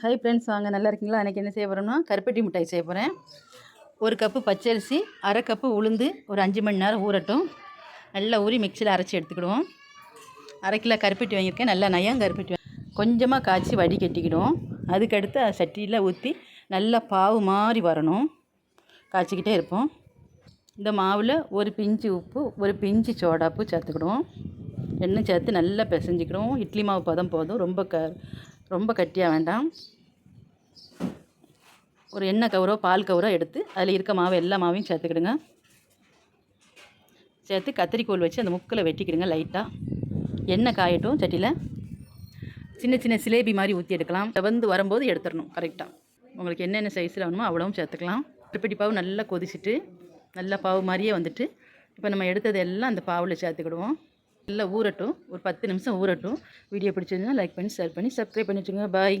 Hi friends வாங்க. நல்லா இருக்கீங்களா? அன்றைக்கி என்ன செய்ய போகிறோம்னா கருப்பட்டி மிட்டாய் செய்ய போகிறேன் ஒரு கப்பு பச்சரிசி அரை கப்பு உளுந்து ஒரு அஞ்சு மணி நேரம் ஊறட்டும். நல்லா ஊறி மிக்சியில் அரைச்சி எடுத்துக்கிடுவோம். அரை கிலோ கருப்பட்டி வாங்கியிருக்கேன். நல்லா நயம் கருப்பட்டி கொஞ்சமாக காய்ச்சி வடி கட்டிக்கிடுவோம். அதுக்கடுத்து சட்டியில் ஊற்றி நல்லா பாவு மாதிரி வரணும். காய்ச்சிக்கிட்டே இருப்போம். இந்த மாவில் ஒரு பிஞ்சு உப்பு ஒரு பிஞ்சு சோடாப்பு சேர்த்துக்கிடுவோம். எண்ணெய் சேர்த்து நல்லா பிசைஞ்சிக்கிடுவோம். இட்லி மாவு பதம் போதும். ரொம்ப க ரொம்ப கட்டியாக வேண்டாம். ஒரு எண்ணெய் கவரோ பால் கவரோ எடுத்து அதில் இருக்க மாவு எல்லா மாவையும் சேர்த்துக்கிடுங்க. சேர்த்து கத்திரிக்கோல் வச்சு அந்த முக்கில் வெட்டிக்கிடுங்க லைட்டாக எண்ணெய் காயட்டும் சட்டியில். சின்ன சின்ன சிலேபி மாதிரி ஊற்றி எடுக்கலாம். வந்து வரும்போது எடுத்துடணும் கரெக்டாக உங்களுக்கு என்னென்ன சைஸில் வேணுமோ அவ்வளவும் சேர்த்துக்கலாம். திருப்பட்டி பாவு நல்லா கொதிச்சுட்டு நல்லா பாவு மாதிரியே வந்துட்டு இப்போ நம்ம எடுத்தது எல்லாம் அந்த பாவில் சேர்த்துக்கிடுவோம். நல்லா ஊறட்டும். ஒரு பத்து நிமிஷம் ஊறட்டும். வீடியோ பிடிச்சிருந்தா லைக் பண்ணி ஷேர் பண்ணி சப்ஸ்கிரைப் பண்ணி வச்சுக்கோங்க. பாய்